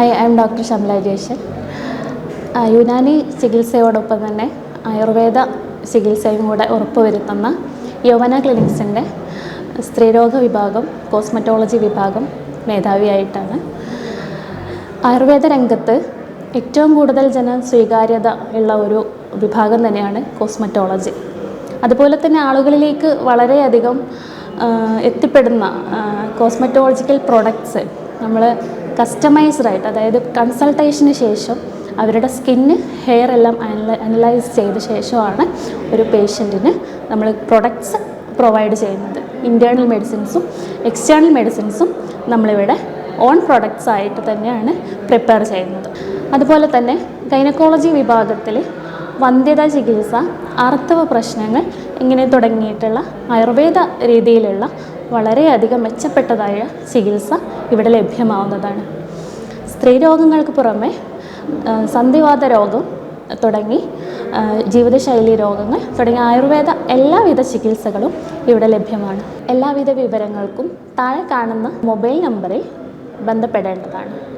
Hi I am doctor Shamla ജേഷൻ Unani ചികിത്സയോടൊപ്പം തന്നെ ആയുർവേദ ചികിത്സയും കൂടെ ഉറപ്പുവരുത്തുന്ന യൗവന ക്ലിനിക്സിന്റെ സ്ത്രീരോഗ വിഭാഗം കോസ്മറ്റോളജി വിഭാഗം മേധാവിയായിട്ടാണ്. ആയുർവേദ രംഗത്ത് ഏറ്റവും കൂടുതൽ ജന സ്വീകാര്യത ഉള്ള ഒരു വിഭാഗം തന്നെയാണ് കോസ്മറ്റോളജി. അതുപോലെ തന്നെ ആളുകളിലേക്ക് വളരെയധികം എത്തിപ്പെടുന്ന കോസ്മറ്റോളജിക്കൽ പ്രൊഡക്ട്സ് നമ്മൾ കസ്റ്റമൈസ്ഡ് ആയിട്ട് അതായത് കൺസൾട്ടേഷന് ശേഷം അവരുടെ സ്കിന്ന് ഹെയർ എല്ലാം അനലൈസ് ചെയ്ത ശേഷമാണ് ഒരു പേഷ്യന്റിന് നമ്മൾ പ്രൊഡക്ട്സ് പ്രൊവൈഡ് ചെയ്യുന്നത്. ഇന്റേർണൽ മെഡിസിൻസും എക്സ്റ്റേണൽ മെഡിസിൻസും നമ്മളിവിടെ ഓൺ പ്രൊഡക്ട്സ് ആയിട്ട് തന്നെയാണ് പ്രിപ്പയർ ചെയ്യുന്നത്. അതുപോലെ തന്നെ ഗൈനക്കോളജി വിഭാഗത്തിൽ വന്ധ്യതാ ചികിത്സ ആർത്തവ പ്രശ്നങ്ങൾ ഇങ്ങനെ തുടങ്ങിയിട്ടുള്ള ആയുർവേദ രീതിയിലുള്ള വളരെയധികം മെച്ചപ്പെട്ടതായ ചികിത്സ ഇവിടെ ലഭ്യമാവുന്നതാണ്. സ്ത്രീ രോഗങ്ങൾക്ക് പുറമെ സന്ധിവാത രോഗം തുടങ്ങി ജീവിതശൈലി രോഗങ്ങൾ തുടങ്ങി ആയുർവേദ എല്ലാവിധ ചികിത്സകളും ഇവിടെ ലഭ്യമാണ്. എല്ലാവിധ വിവരങ്ങൾക്കും താഴെ കാണുന്ന മൊബൈൽ നമ്പറിൽ ബന്ധപ്പെടേണ്ടതാണ്.